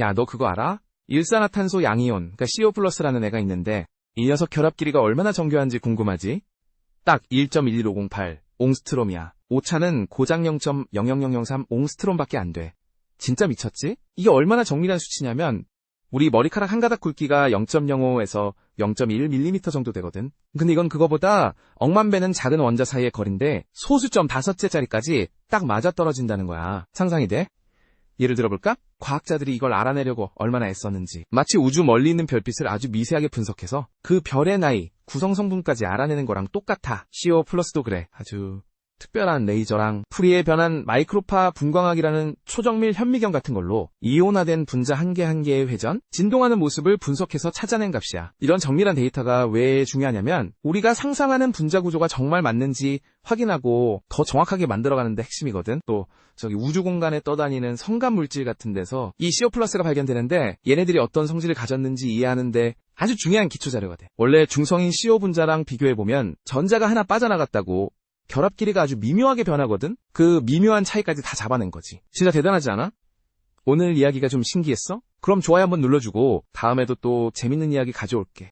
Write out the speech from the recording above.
야, 너 그거 알아? 일산화탄소 양이온, 그러니까 CO 플러스라는 애가 있는데 이 녀석 결합 길이가 얼마나 정교한지 궁금하지? 딱 1.11508 옹스트롬이야. 오차는 고작 0.00003 옹스트롬밖에 안 돼. 진짜 미쳤지? 이게 얼마나 정밀한 수치냐면 우리 머리카락 한 가닥 굵기가 0.05에서 0.1mm 정도 되거든. 근데 이건 그거보다 억만 배는 작은 원자 사이의 거리인데 소수점 다섯째짜리까지 딱 맞아 떨어진다는 거야. 상상이 돼? 예를 들어볼까? 과학자들이 이걸 알아내려고 얼마나 애썼는지. 마치 우주 멀리 있는 별빛을 아주 미세하게 분석해서 그 별의 나이, 구성 성분까지 알아내는 거랑 똑같아. CO 플러스도 그래. 아주 특별한 레이저랑 프리에 변한 마이크로파 분광학이라는 초정밀 현미경 같은 걸로 이온화된 분자 한 개 한 개의 회전, 진동하는 모습을 분석해서 찾아낸 값이야. 이런 정밀한 데이터가 왜 중요하냐면 우리가 상상하는 분자 구조가 정말 맞는지 확인하고 더 정확하게 만들어가는데 핵심이거든. 또 저기 우주 공간에 떠다니는 성간 물질 같은 데서 이 CO 플러스가 발견되는데 얘네들이 어떤 성질을 가졌는지 이해하는데 아주 중요한 기초 자료가 돼. 원래 중성인 CO 분자랑 비교해 보면 전자가 하나 빠져나갔다고 결합 길이가 아주 미묘하게 변하거든? 그 미묘한 차이까지 다 잡아낸 거지. 진짜 대단하지 않아? 오늘 이야기가 좀 신기했어? 그럼 좋아요 한번 눌러주고 다음에도 또 재밌는 이야기 가져올게.